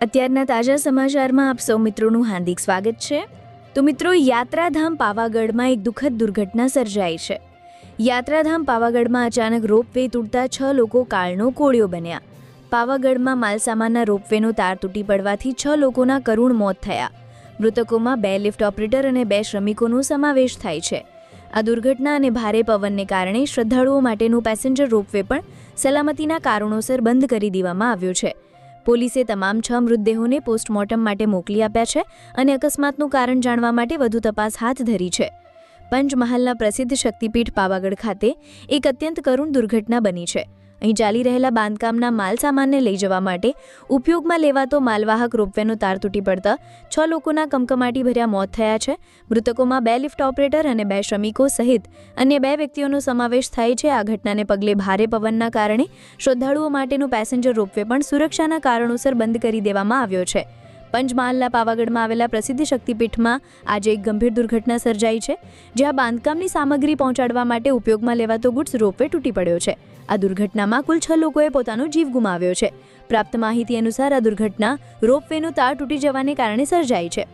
અત્યારના તાજા સમાચારમાં આપ સૌ મિત્રોનું હાર્દિક સ્વાગત છે. તો મિત્રો, યાત્રાધામ પાવાગઢમાં એક દુઃખદ દુર્ઘટના સર્જાઈ છે. યાત્રાધામ પાવાગઢમાં અચાનક રોપવે તૂટતા છ લોકો કાળનો કોળિયો બન્યા. પાવાગઢમાં માલસામાનના રોપવેનો તાર તૂટી પડવાથી છ લોકોના કરુણ મોત થયા. મૃતકોમાં બે લિફ્ટ ઓપરેટર અને બે શ્રમિકોનો સમાવેશ થાય છે. આ દુર્ઘટના અને ભારે પવનને કારણે શ્રદ્ધાળુઓ માટેનું પેસેન્જર રોપવે પણ સલામતીના કારણોસર બંધ કરી દેવામાં આવ્યો છે. પોલીસે તમામ છ મૃતદેહોને પોસ્ટમોર્ટમ માટે મોકલી આપ્યા છે અને અકસ્માતનું કારણ જાણવા માટે વધુ તપાસ હાથ ધરી છે. પંચમહાલના પ્રસિદ્ધ શક્તિપીઠ પાવાગઢ ખાતે એક અત્યંત કરુણ દુર્ઘટના બની છે. અહીં ચાલી રહેલા બાંધકામના માલ સામાનને લઈ જવા માટે ઉપયોગમાં લેવાતો માલવાહક રોપવેનો તાર તૂટી પડતા છ લોકોના કમકમાટી ભર્યા મોત થયા છે. મૃતકોમાં બે લિફ્ટ ઓપરેટર અને બે શ્રમિકો સહિત અન્ય બે વ્યક્તિઓનો સમાવેશ થાય છે. આ ઘટનાને પગલે ભારે પવનના કારણે શ્રદ્ધાળુઓ માટેનું પેસેન્જર રોપવે પણ સુરક્ષાના કારણોસર બંધ કરી દેવામાં આવ્યો છે. પંચમહાલના પાવાગઢમાં આવેલા પ્રસિદ્ધ શક્તિપીઠમાં આજે એક ગંભીર દુર્ઘટના સર્જાઈ છે, જ્યાં બાંધકામની સામગ્રી પહોંચાડવા માટે ઉપયોગમાં લેવાતો ગુડ્સ રોપવે તૂટી પડ્યો છે. આ દુર્ઘટનામાં કુલ છ લોકોએ પોતાનો જીવ ગુમાવ્યો છે. પ્રાપ્ત માહિતી અનુસાર આ દુર્ઘટના રોપવેનો તાર તૂટી જવાને કારણે સર્જાઈ છે.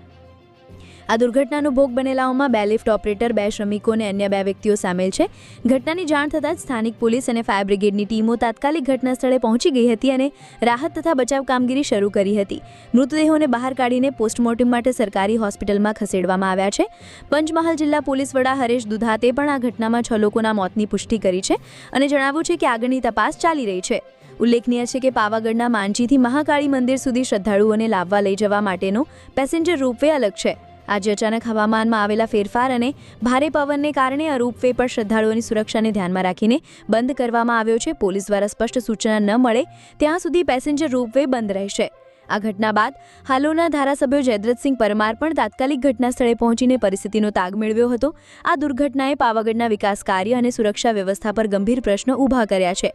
આ દુર્ઘટનાનો ભોગ બનેલાઓમાં બે લિફ્ટ ઓપરેટર, બે શ્રમિકો અને અન્ય બે વ્યક્તિઓ સામેલ છે. ઘટનાની જાણ થતાં જ સ્થાનિક પોલીસ અને ફાયર બ્રિગેડની ટીમો તાત્કાલિક ઘટના સ્થળે પહોંચી ગઈ હતી અને રાહત તથા બચાવ કામગીરી શરૂ કરી હતી. મૃતદેહોને બહાર કાઢીને પોસ્ટમોર્ટમ માટે સરકારી હોસ્પિટલમાં ખસેડવામાં આવ્યા છે. પંચમહાલ જિલ્લા પોલીસ વડા હરેશ દુધાતે પણ આ ઘટનામાં છ લોકોના મોતની પુષ્ટિ કરી છે અને જણાવ્યું છે કે આગળની તપાસ ચાલી રહી છે. ઉલ્લેખનીય છે કે પાવાગઢના માંચીથી મહાકાળી મંદિર સુધી શ્રદ્ધાળુઓને લાવવા લઈ જવા માટેનો પેસેન્જર રોપવે અલગ છે. આજે અચાનક હવામાનમાં આવેલા ફેરફાર અને ભારે પવનને કારણે આ રોપવે પર શ્રદ્ધાળુઓની સુરક્ષાને ધ્યાનમાં રાખીને બંધ કરવામાં આવ્યો છે. પોલીસ દ્વારા સ્પષ્ટ સૂચના ન મળે ત્યાં સુધી પેસેન્જર રોપવે બંધ રહેશે. આ ઘટના બાદ હાલોના ધારાસભ્યો જયદ્રથસિંહ પરમાર પણ તાત્કાલિક ઘટના સ્થળે પહોંચીને પરિસ્થિતિનો તાગ મેળવ્યો હતો. આ દુર્ઘટનાએ પાવાગઢના વિકાસ કાર્ય અને સુરક્ષા વ્યવસ્થા પર ગંભીર પ્રશ્નો ઊભા કર્યા છે.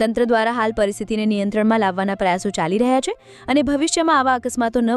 તંત્ર દ્વારા હાલ પરિસ્થિતિને નિયંત્રણમાં લાવવાના પ્રયાસો ચાલી રહ્યા છે અને ભવિષ્યમાં આવા અકસ્માતો ન